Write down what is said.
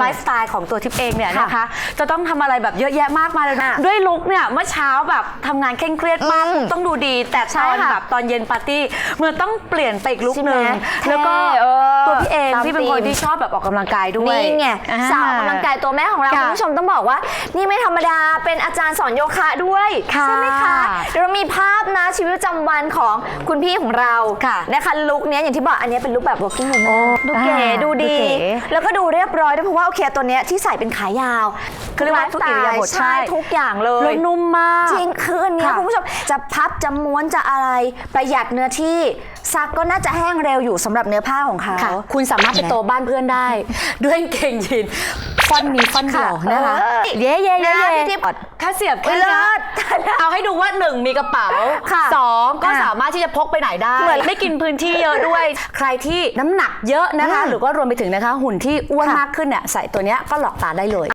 ไลฟ์สไตล์ของตัวทิพย์เองเนี่ยค่ะนะคะ จะต้องทำอะไรแบบเยอะแยะมากมายเลยนะอะด้วยลุคเนี่ยเมื่อเช้าแบบทำงานเคร่งเครียดมากอืมต้องดูดี แต่ใช่ตอนค่ะแบบตอนเย็นปาร์ตี้เมื่อต้องเปลี่ยนไปอีกลุคหนึ่งใช่ไหมแล้วก็เท่เออตัวพี่เองตามที่เป็นคนธีมที่ชอบแบบออกกำลังกายด้วยนี่ไงอ่สาวออกกำลังกายตัวแม่ของเราค่ะคุณผู้ชมต้องบอกว่า นี่ไม่ธรรมดาเป็นอาจารย์สอนโยคะด้วยค่ะใช่ไหมคะเดี๋ยวเรามีภาพนะ ชีวิตประจำวันของคุณพี่ของเราค่ะนะคะลุคเนี้ยอย่างที่บอกอันเนี้ยเป็นลุคแบบ working woman ดูเก๋อ่าดูดูดี เก๋แล้วก็ดูเรียบร้อยด้วยเพราะว่าโอเคตัวเนี้ยที่ใส่เป็นขายาวคือเรียกว่าทุกอิริยาบถใช่ใช่ ทุกอย่างเลยแล้วนุ่มมาก จริงคืออันเนี้ยค่ะ คุณผู้ชมจะพับจะม้วนจะอะไรประหยัดเนื้อที่ซักก็น่าจะแห้งเร็วอยู่สำหรับเนื้อผ้าของเขา ค่ะคุณสามารถไปโตบ้านเพื่อนได้ ด้วยกางเกงยีน ฟอนนี้ฟอนเดียวค่ะนะคะเออเย้เย้เย้นะเย้พี่ทิพย์ถ้าเสียบเอ้แค่ยเนี้ยเลิศเอาให้ดูว่าหนึ่งมีกระเป๋าค่ะสองก็อะสามารถที่จะพกไปไหนได้เหมือนไม่กินพื้นที่เยอะด้วย ใครที่น้ำหนักเยอะนะคะอืมหรือว่ารวมไปถึงนะคะ หุ่นที่อ้วนค่ะมากขึ้นเนี่ยใส่ตัวเนี้ยก็หลอกตาได้เลย